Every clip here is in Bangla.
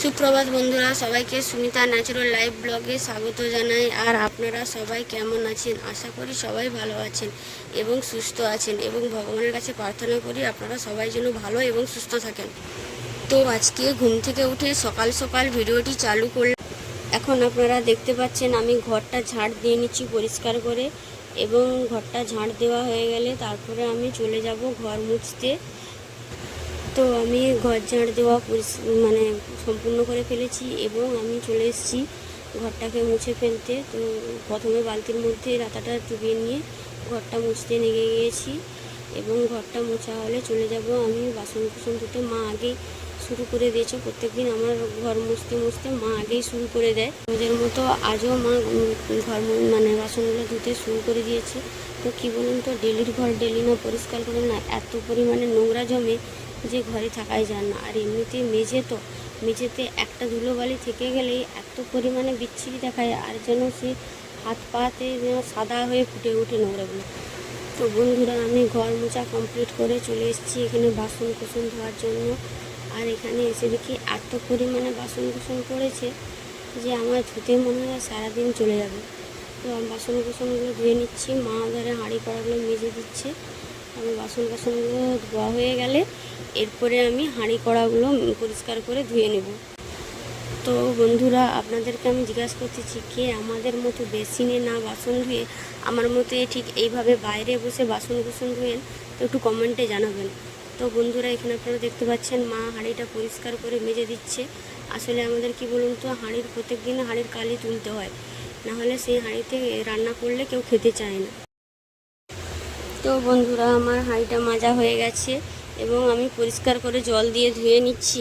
সুপ্রভাত বন্ধুরা, সবাইকে সুমিতা ন্যাচারাল লাইফ ব্লগে স্বাগত জানাই। আর আপনারা সবাই কেমন আছেন? আশা করি সবাই ভালো আছেন এবং সুস্থ আছেন এবং ভগবানের কাছে প্রার্থনা করি আপনারা সবাই যেন ভালো এবং সুস্থ থাকেন। তো আজকে ঘুম থেকে উঠে সকাল সকাল ভিডিওটি চালু করলাম। এখন আপনারা দেখতে পাচ্ছেন আমি ঘরটা ঝাড় দিয়ে নিচ্ছি পরিষ্কার করে এবং ঘরটা ঝাড় দেওয়া হয়ে গেলে তারপরে আমি চলে যাব ঘর মুছতে। তো আমি ঘর ঝাড় দেওয়া মানে সম্পূর্ণ করে ফেলেছি এবং আমি চলে এসেছি ঘরটাকে মুছে ফেলতে। তো প্রথমে বালতির মধ্যে রাতাটা চুবিয়ে নিয়ে ঘরটা মুছতে নেগে গিয়েছি এবং ঘরটা মোছা হলে চলে যাব আমি বাসন কুসন ধুতে। মা আগেই শুরু করে দিয়েছে। প্রত্যেকদিন আমার ঘর মুছতে মুছতে মা আগেই শুরু করে দেয়। রোজের মতো আজও মা ঘর মানে বাসনগুলো ধুতে শুরু করে দিয়েছে। তো কী বলুন তো, ডেলির ঘর ডেলি না পরিষ্কার করে না? এত পরিমাণে নোংরা জমে যে ঘরে থাকাই যায় না। আর এমনিতে মেঝে তো, মেঝেতে একটা ধুলোবালি থেকে গেলেই এত পরিমাণে বিচ্ছিরি দেখায়, আর যেন সে হাত পাতে যেন সাদা হয়ে ফুটে ওঠে নোংরাগুলো। তো বন্ধুরা, আমি ঘর মোছা কমপ্লিট করে চলে এসেছি এখানে বাসন কুসন ধোয়ার জন্য। আর এখানে এসে দেখি এত পরিমাণে বাসন কুসন পড়েছে যে আমার ধুতে মনে হয় সারাদিন চলে যাবে। তো বাসন কুসনগুলো ধুয়ে নিচ্ছি, মা ধরে হাঁড়ি কড়াগুলো মেজে দিচ্ছে। আমি বাসন বাসনগুলো ধোয়া হয়ে গেলে এরপরে আমি হাঁড়ি কড়াগুলো পরিষ্কার করে ধুয়ে নেব। তো বন্ধুরা, আপনাদেরকে আমি জিজ্ঞাসা করতেছি কে আমাদের মতো বেসিনে না বাসন ধুয়ে আমার মতো ঠিক এইভাবে বাইরে বসে বাসন কুসন ধুয়েন? তো একটু কমেন্টে জানাবেন। তো বন্ধুরা, এখানে আপনারা দেখতে পাচ্ছেন, মা হাঁড়িটা পরিষ্কার করে মেজে দিচ্ছে। আসলে আমাদের কি বলুন তো, হাঁড়ির প্রত্যেক দিন হাঁড়ির কালি তুলতে হয়। নাহলে সেই হাঁড়িতে রান্না করলে কেউ খেতে চায় না। তো বন্ধুরা, আমার হাঁড়িটা মাজা হয়ে গেছে এবং আমি পরিষ্কার করে জল দিয়ে ধুয়ে নিচ্ছি।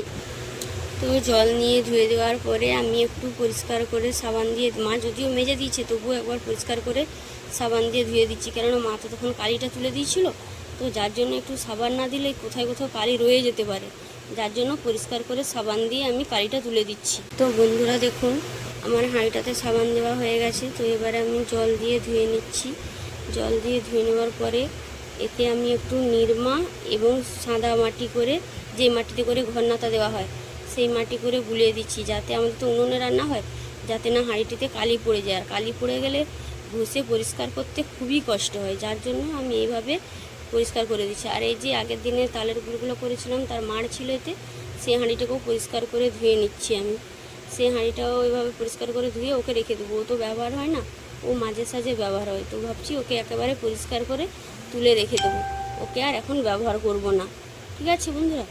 তো জল নিয়ে ধুয়ে দেওয়ার পরে আমি একটু পরিষ্কার করে সাবান দিয়ে, মা যদিও মেজে দিয়েছে, তবুও একবার পরিষ্কার করে সাবান দিয়ে ধুয়ে দিচ্ছি। কেননা মা তো তখন কালিটা তুলে দিয়েছিল, তো যার জন্য একটু সাবান না দিলে কোথায় কোথাও কালি রয়ে যেতে পারে। যার জন্য পরিষ্কার করে সাবান দিয়ে আমি কালিটা তুলে দিচ্ছি। তো বন্ধুরা, দেখুন, আমার হাঁড়িটাতে সাবান দেওয়া হয়ে গেছে, তো এবারে আমি জল দিয়ে ধুয়ে নিচ্ছি। জল দিয়ে ধুয়ে নেওয়ার পরে এতে আমি একটু নিরমা এবং সাদা মাটি করে, যে মাটিতে করে ঘর নাতা দেওয়া হয়, সেই মাটি করে গুলিয়ে দিচ্ছি যাতে আমাদের তো উনুনে রান্না হয়, যাতে না হাঁড়িটিতে কালি পড়ে যায়। আর কালি পড়ে গেলে ঘষে পরিষ্কার করতে খুবই কষ্ট হয়, যার জন্য আমি এইভাবে পরিষ্কার করে দিচ্ছি। আর এই যে আগের দিনে তালের গুঁড়োগুলো করেছিলাম, তার মাড় ছিল এতে, সেই হাঁড়িটাকেও পরিষ্কার করে ধুয়ে নিচ্ছি আমি। সেই হাঁড়িটাও এভাবে পরিষ্কার করে ধুয়ে ওকে রেখে দেবো। ও তো ব্যবহার হয় না ও মাঝে সাঝে ব্যবহার হয়। তো ভাবছি ওকে একেবারে পরিষ্কার করে তুলে রেখে দেবো। ওকে আর এখন ব্যবহার করব না। ঠিক আছে বন্ধুরা?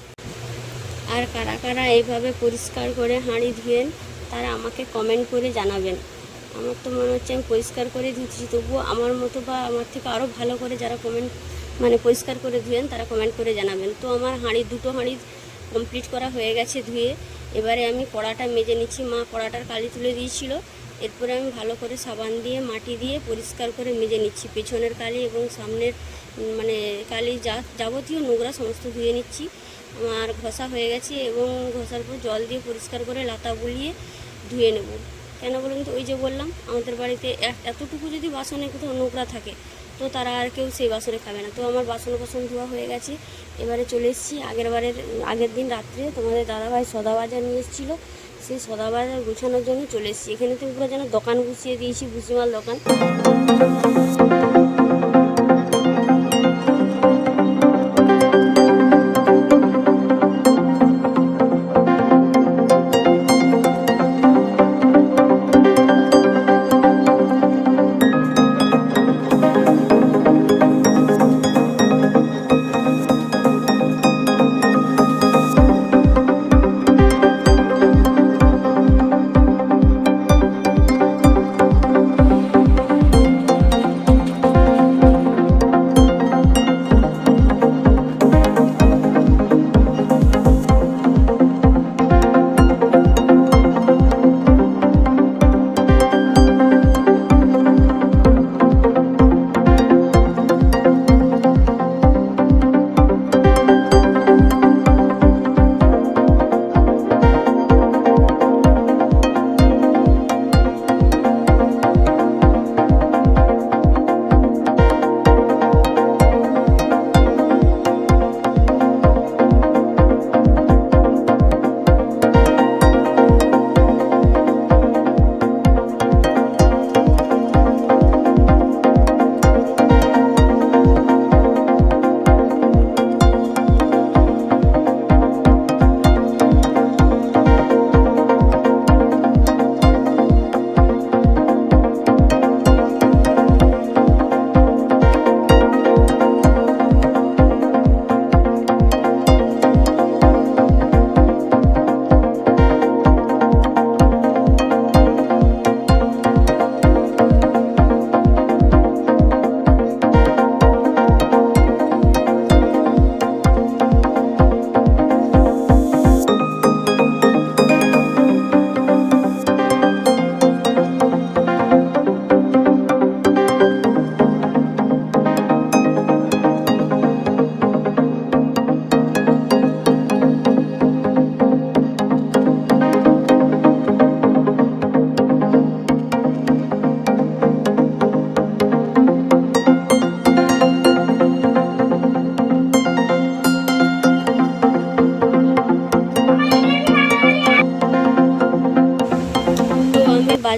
আর কারা কারা এইভাবে পরিষ্কার করে হাঁড়ি ধুয়েন, তারা আমাকে কমেন্ট করে জানাবেন। আমার তো মনে হচ্ছে আমি পরিষ্কার করে ধুচ্ছি। তবুও আমার মতো বা আমার থেকে আরও ভালো করে যারা কমেন্ট মানে পরিষ্কার করে ধুয়েন, তারা কমেন্ট করে জানাবেন। তো আমার হাঁড়ি, দুটো হাঁড়ি কমপ্লিট করা হয়ে গেছে ধুয়ে। এবারে আমি কড়াটা মেজে নিচ্ছি। মা কড়াটার কালি তুলে দিয়েছিল। এরপরে আমি ভালো করে সাবান দিয়ে, মাটি দিয়ে পরিষ্কার করে মেজে নিচ্ছি। পেছনের কালি এবং সামনের মানে কালি যা, যাবতীয় নোংরা সমস্ত ধুয়ে নিচ্ছি। আমার ঘষা হয়ে গেছে এবং ঘষার পর জল দিয়ে পরিষ্কার করে লাতা বুলিয়ে ধুয়ে নেব। কেন বলুন তো? ওই যে বললাম, আমাদের বাড়িতে এতটুকু যদি বাসনে কোথাও নোংরা থাকে, তো তারা আর কেউ সেই বাসনে খাবে না। তো আমার বাসন বাসন ধোয়া হয়ে গেছে। এবারে চলে এসেছি আগের বারের, আগের দিন রাত্রে তোমাদের দাদাভাই সদা বাজার নিয়ে এসেছিল। সেই সদাবাজার গুছানোর জন্য চলে এসেছি। এখানে তো পুরো যেন দোকান গুছিয়ে দিয়েছি, ভুসিমাল দোকান।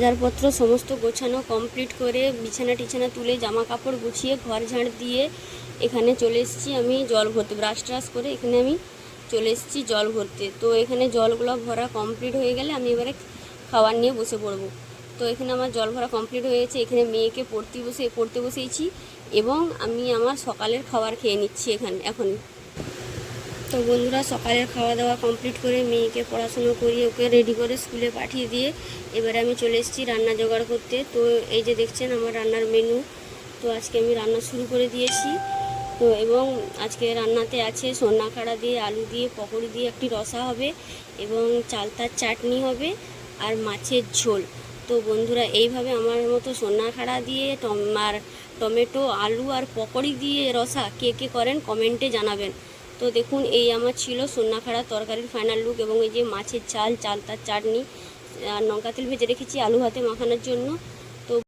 বাজারপত্র সমস্ত গোছানো কমপ্লিট করে বিছানা টিছানা তুলে জামা কাপড় গুছিয়ে ঘর ঝাড় দিয়ে এখানে চলে এসেছি আমি জল ভরতে। ব্রাশ ট্রাশ করে এখানে আমি চলে এসেছি জল ভরতে। তো এখানে জলগুলো ভরা কমপ্লিট হয়ে গেলে আমি এবারে খাবার নিয়ে বসে পড়ব। তো এখানে আমার জল ভরা কমপ্লিট হয়ে গেছে। এখানে মেয়েকে পড়তে বসে, পড়তে বসেছি এবং আমি আমার সকালের খাবার খেয়ে নিচ্ছি এখানে এখন তো বন্ধুরা সকালের খাওয়া দাওয়া কমপ্লিট করে মেয়েকে পড়াশুনো করিয়ে ওকে রেডি করে স্কুলে পাঠিয়ে দিয়ে এবারে আমি চলে এসেছি রান্না জোগাড় করতে। তো এই যে দেখছেন আমার রান্নার মেনু তো আজকে আমি রান্না শুরু করে দিয়েছি। তো এবং আজকে রান্নাতে আছে সন্না খাড়া দিয়ে আলু দিয়ে, পকোড়ি দিয়ে একটি রসা হবে এবং চালতার চাটনি হবে আর মাছের ঝোল। তো বন্ধুরা এইভাবে আমার মতো সন্না খাড়া দিয়ে আর টমেটো, আলু আর পকোড়ি দিয়ে রসা কে কে করেন কমেন্টে জানাবেন। তো দেখুন, এই আমার ছিল সন্নাখাড়া তরকারির ফাইনাল লুক এবং এই যে মাছের চাল চালতার চাটনি আর লঙ্কা তেল ভেজে রেখেছি, আলু হাতে মাখানোর জন্য।